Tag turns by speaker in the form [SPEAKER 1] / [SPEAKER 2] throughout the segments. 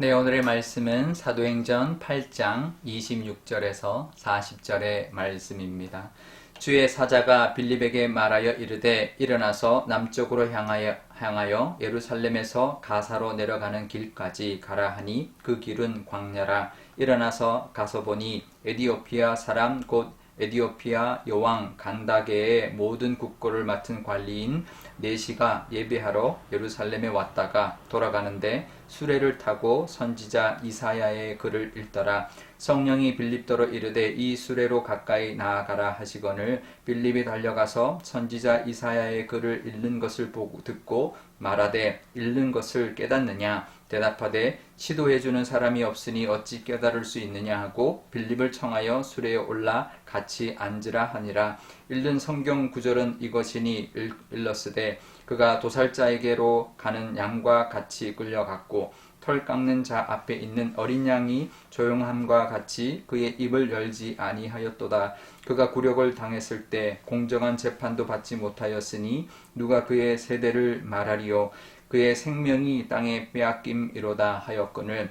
[SPEAKER 1] 네, 오늘의 말씀은 사도행전 8장 26절에서 40절의 말씀입니다. 주의 사자가 빌립에게 말하여 이르되 일어나서 남쪽으로 향하여, 향하여 예루살렘에서 가사로 내려가는 길까지 가라 하니 그 길은 광야라 일어나서 가서 보니 에디오피아 사람 곧 에디오피아 여왕 간다게의 모든 국고를 맡은 관리인 네시가 예배하러 예루살렘에 왔다가 돌아가는데 수레를 타고 선지자 이사야의 글을 읽더라. 성령이 빌립더러 이르되 이 수레로 가까이 나아가라 하시거늘 빌립이 달려가서 선지자 이사야의 글을 읽는 것을 보고 듣고 말하되 읽는 것을 깨닫느냐? 대답하되 시도해 주는 사람이 없으니 어찌 깨달을 수 있느냐? 하고 빌립을 청하여 수레에 올라 같이 앉으라 하니라 읽는 성경 구절은 이것이니 일렀으되 그가 도살자에게로 가는 양과 같이 끌려갔고 털 깎는 자 앞에 있는 어린 양이 조용함과 같이 그의 입을 열지 아니하였도다. 그가 굴욕을 당했을 때 공정한 재판도 받지 못하였으니 누가 그의 세대를 말하리요. 그의 생명이 땅에 빼앗김이로다 하였거늘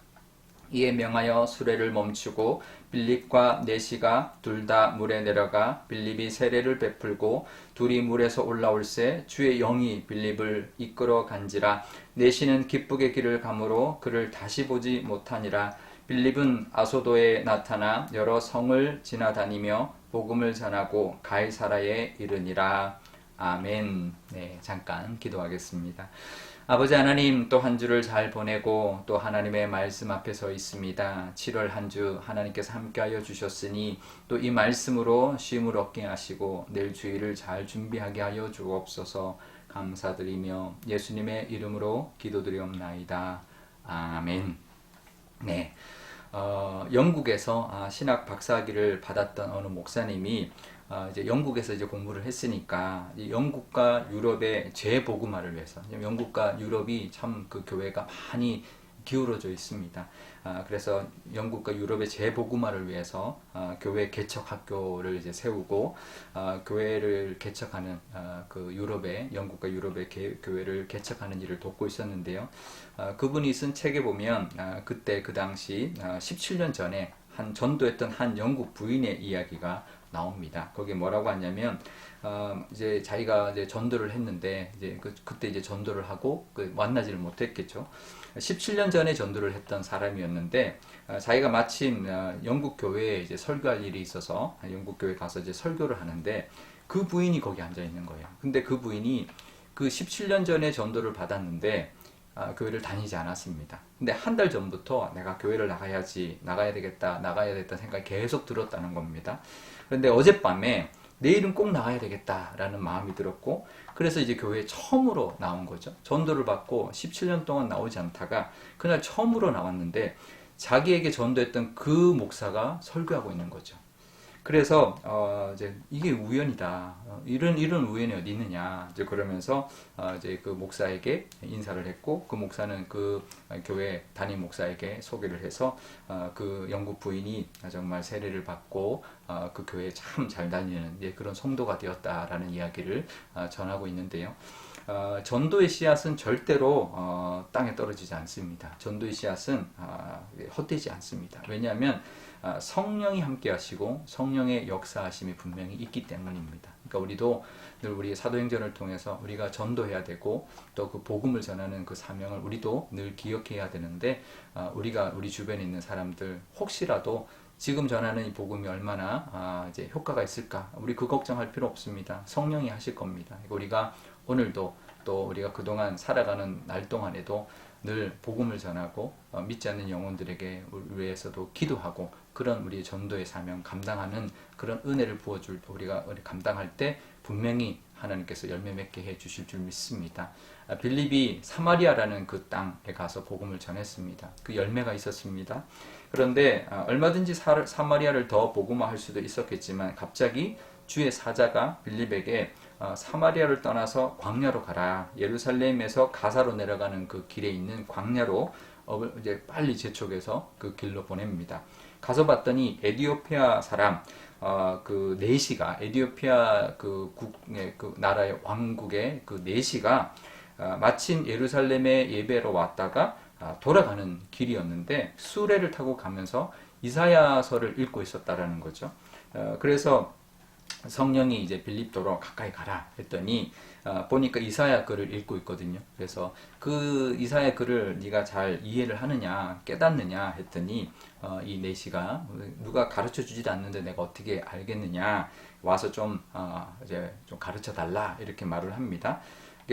[SPEAKER 1] 이에 명하여 수레를 멈추고 빌립과 네시가 둘 다 물에 내려가 빌립이 세례를 베풀고 둘이 물에서 올라올새 주의 영이 빌립을 이끌어 간지라 네시는 기쁘게 길을 가므로 그를 다시 보지 못하니라 빌립은 아소도에 나타나 여러 성을 지나다니며 복음을 전하고 가이사라에 이르니라 아멘. 네, 잠깐 기도하겠습니다. 아버지 하나님 또 한 주를 잘 보내고 또 하나님의 말씀 앞에 서 있습니다. 7월 한 주 하나님께서 함께하여 주셨으니 또 이 말씀으로 쉼을 얻게 하시고 내일 주일을 잘 준비하게 하여 주옵소서 감사드리며 예수님의 이름으로 기도드리옵나이다. 아멘. 네. 어, 영국에서 아, 신학 박사학위를 받았던 어느 목사님이 어, 이제 영국에서 이제 공부를 했으니까 영국과 유럽의 재복음화를 위해서 영국과 유럽이 참 그 교회가 많이 기울어져 있습니다. 아, 그래서 영국과 유럽의 재복음화를 위해서 아, 교회 개척 학교를 이제 세우고 아, 교회를 개척하는 아, 그 유럽의 영국과 유럽의 개, 교회를 개척하는 일을 돕고 있었는데요. 아, 그분이 쓴 책에 보면 아, 그때 그 당시 아, 17년 전에 한 전도했던 한 영국 부인의 이야기가 나옵니다. 거기에 뭐라고 하냐면 어, 이제 자기가 이제 전도를 했는데 이제 그, 그때 이제 전도를 하고 그 만나지를 못했겠죠. 17년 전에 전도를 했던 사람이었는데 어, 자기가 마침 어, 영국 교회에 이제 설교할 일이 있어서 영국 교회 가서 이제 설교를 하는데 그 부인이 거기 앉아 있는 거예요. 근데 그 부인이 그 17년 전에 전도를 받았는데 아, 교회를 다니지 않았습니다. 근데 한 달 전부터 내가 교회를 나가야지, 나가야 되겠다, 나가야 되겠다 생각이 계속 들었다는 겁니다. 그런데 어젯밤에 내일은 꼭 나가야 되겠다라는 마음이 들었고, 그래서 이제 교회에 처음으로 나온 거죠. 전도를 받고 17년 동안 나오지 않다가 그날 처음으로 나왔는데 자기에게 전도했던 그 목사가 설교하고 있는 거죠. 그래서 어 이제 이게 우연이다. 어, 이런 이런 우연이 어디 있느냐. 이제 그러면서 어 이제 그 목사에게 인사를 했고 그 목사는 그 교회 담임 목사에게 소개를 해서 어 그 영국 부인이 정말 세례를 받고 어그 교회에 참 잘 다니는 예, 그런 성도가 되었다라는 이야기를 어 전하고 있는데요. 어, 전도의 씨앗은 절대로 어, 땅에 떨어지지 않습니다. 전도의 씨앗은 어, 헛되지 않습니다. 왜냐하면 아, 성령이 함께 하시고 성령의 역사하심이 분명히 있기 때문입니다. 그러니까 우리도 늘 우리의 사도행전을 통해서 우리가 전도해야 되고 또 그 복음을 전하는 그 사명을 우리도 늘 기억해야 되는데 아, 우리가 우리 주변에 있는 사람들 혹시라도 지금 전하는 이 복음이 얼마나 아, 이제 효과가 있을까 우리 그 걱정할 필요 없습니다. 성령이 하실 겁니다. 우리가 오늘도 또 우리가 그동안 살아가는 날 동안에도 늘 복음을 전하고 어, 믿지 않는 영혼들에게 위해서도 기도하고 그런 우리의 전도의 사명 감당하는 그런 은혜를 부어줄 우리가 감당할 때 분명히 하나님께서 열매 맺게 해 주실 줄 믿습니다. 아, 빌립이 사마리아라는 그 땅에 가서 복음을 전했습니다. 그 열매가 있었습니다. 그런데 아, 얼마든지 사마리아를 더 복음화할 수도 있었겠지만 갑자기 주의 사자가 빌립에게 어, 사마리아를 떠나서 광야로 가라. 예루살렘에서 가사로 내려가는 그 길에 있는 광야로 어, 이제 빨리 재촉해서 그 길로 보냅니다. 가서 봤더니 에디오피아 사람 어, 그 네시가 에디오피아 그 국의 그 나라의 왕국의 그 네시가 어, 마침 예루살렘에 예배로 왔다가 아, 돌아가는 길이었는데 수레를 타고 가면서 이사야서를 읽고 있었다라는 거죠. 어, 그래서 성령이 이제 빌립도로 가까이 가라 했더니 어, 보니까 이사야 글을 읽고 있거든요. 그래서 그 이사야 글을 네가 잘 이해를 하느냐 깨닫느냐 했더니 어, 이 네시가 누가 가르쳐 주지도 않는데 내가 어떻게 알겠느냐 와서 좀 어, 이제 좀 가르쳐 달라 이렇게 말을 합니다.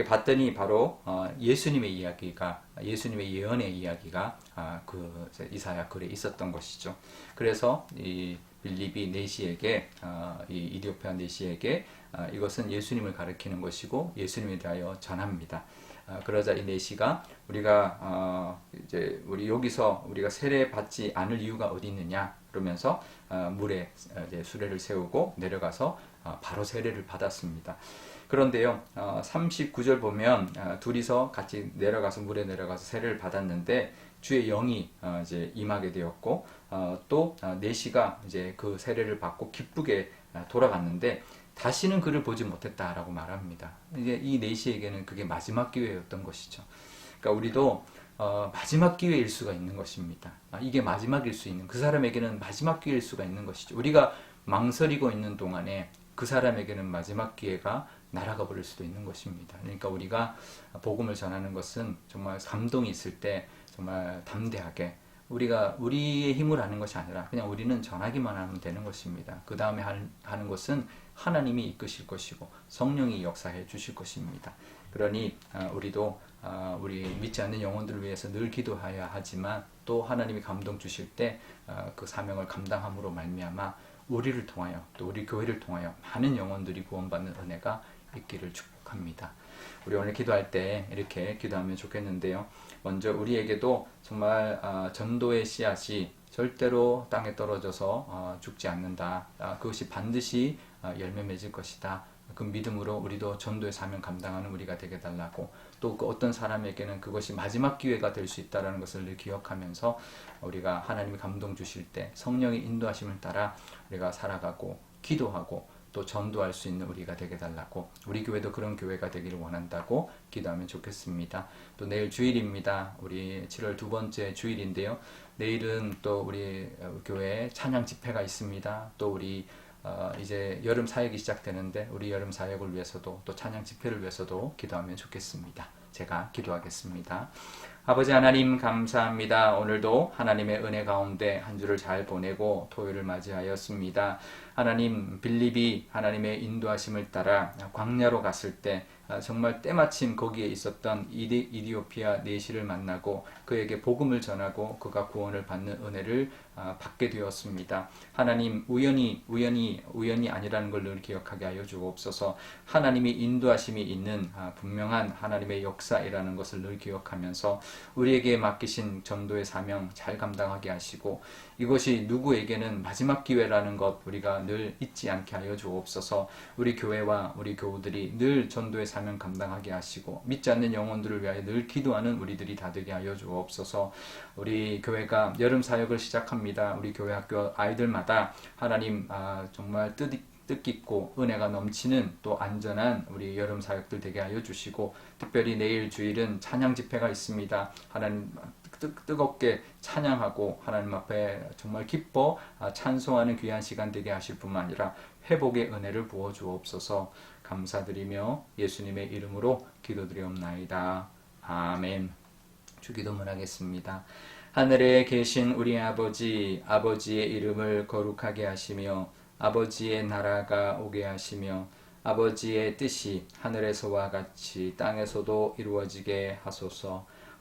[SPEAKER 1] 봤더니 바로 어, 예수님의 이야기가 예수님의 예언의 이야기가 아, 그 이사야 글에 있었던 것이죠. 그래서 이 빌립이 네시에게 어, 이 이디오피아 네시에게 어, 이것은 예수님을 가리키는 것이고 예수님에 대하여 전합니다. 어, 그러자 이 네시가 우리가 어, 이제 우리 여기서 우리가 세례 받지 않을 이유가 어디 있느냐 그러면서 어, 물에 어, 이제 수레를 세우고 내려가서 어, 바로 세례를 받았습니다. 그런데요, 어, 39절 보면 어, 둘이서 같이 내려가서 물에 내려가서 세례를 받았는데 주의 영이 어, 이제 임하게 되었고 어, 또 어, 네시가 이제 그 세례를 받고 기쁘게 어, 돌아갔는데 다시는 그를 보지 못했다라고 말합니다. 이제 이 네시에게는 그게 마지막 기회였던 것이죠. 그러니까 우리도 어, 마지막 기회일 수가 있는 것입니다. 아, 이게 마지막일 수 있는 그 사람에게는 마지막 기회일 수가 있는 것이죠. 우리가 망설이고 있는 동안에 그 사람에게는 마지막 기회가 날아가 버릴 수도 있는 것입니다. 그러니까 우리가 복음을 전하는 것은 정말 감동이 있을 때 정말 담대하게 우리가 우리의 힘을 하는 것이 아니라 그냥 우리는 전하기만 하면 되는 것입니다. 그 다음에 하는 것은 하나님이 이끄실 것이고 성령이 역사해 주실 것입니다. 그러니 아, 우리도 아, 우리 믿지 않는 영혼들을 위해서 늘 기도해야 하지만 또 하나님이 감동 주실 때 그 사명을 감당함으로 말미암아 우리를 통하여 또 우리 교회를 통하여 많은 영혼들이 구원받는 은혜가 있기를 축복합니다. 우리 오늘 기도할 때 이렇게 기도하면 좋겠는데요. 먼저 우리에게도 정말 아, 전도의 씨앗이 절대로 땅에 떨어져서 어, 죽지 않는다. 아, 그것이 반드시 아, 열매 맺을 것이다. 그 믿음으로 우리도 전도의 사명 감당하는 우리가 되게 달라고 또 그 어떤 사람에게는 그것이 마지막 기회가 될 수 있다라는 것을 늘 기억하면서 우리가 하나님이 감동 주실 때 성령의 인도하심을 따라 우리가 살아가고 기도하고 또 전도할 수 있는 우리가 되게 달라고 우리 교회도 그런 교회가 되기를 원한다고 기도하면 좋겠습니다. 또 내일 주일입니다. 우리 7월 두 번째 주일인데요. 내일은 또 우리 교회 찬양 집회가 있습니다. 또 우리 어, 이제 여름 사역이 시작되는데 우리 여름 사역을 위해서도 또 찬양 집회를 위해서도 기도하면 좋겠습니다. 제가 기도하겠습니다. 아버지 하나님 감사합니다. 오늘도 하나님의 은혜 가운데 한 주를 잘 보내고 토요일을 맞이하였습니다. 하나님 빌립이 하나님의 인도하심을 따라 광야로 갔을 때 아, 정말 때마침 거기에 있었던 이디, 이디오피아 네시를 만나고 그에게 복음을 전하고 그가 구원을 받는 은혜를 아, 받게 되었습니다. 하나님 우연히 우연히 우연이 아니라는 걸 늘 기억하게 하여 주옵소서. 하나님이 인도하심이 있는 아, 분명한 하나님의 역사이라는 것을 늘 기억하면서 우리에게 맡기신 전도의 사명 잘 감당하게 하시고 이것이 누구에게는 마지막 기회라는 것 우리가 늘 잊지 않게 하여 주옵소서. 우리 교회와 우리 교우들이 늘 전도의 사명 감당하게 하시고 믿지 않는 영혼들을 위하여 늘 기도하는 우리들이 다 되게 하여 주옵소서. 우리 교회가 여름 사역을 시작합니다. 우리 교회 학교 아이들마다 하나님 아, 정말 뜻 뜻깊고 은혜가 넘치는 또 안전한 우리 여름 사역들 되게 하여 주시고 특별히 내일 주일은 찬양 집회가 있습니다. 하나님 뜨, 뜨겁게 찬양하고 하나님 앞에 정말 기뻐 아, 찬송하는 귀한 시간 되게 하실 뿐만 아니라 회복의 은혜를 부어 주옵소서 감사드리며 예수님의 이름으로 기도드리옵나이다. 아멘. 주기도문 하겠습니다. 하늘에 계신 우리 아버지, 아버지의 이름을 거룩하게 하시며 아버지의 나라가 오게 하시며 아버지의 뜻이 하늘에서와 같이 땅에서도 이루어지게 하소서.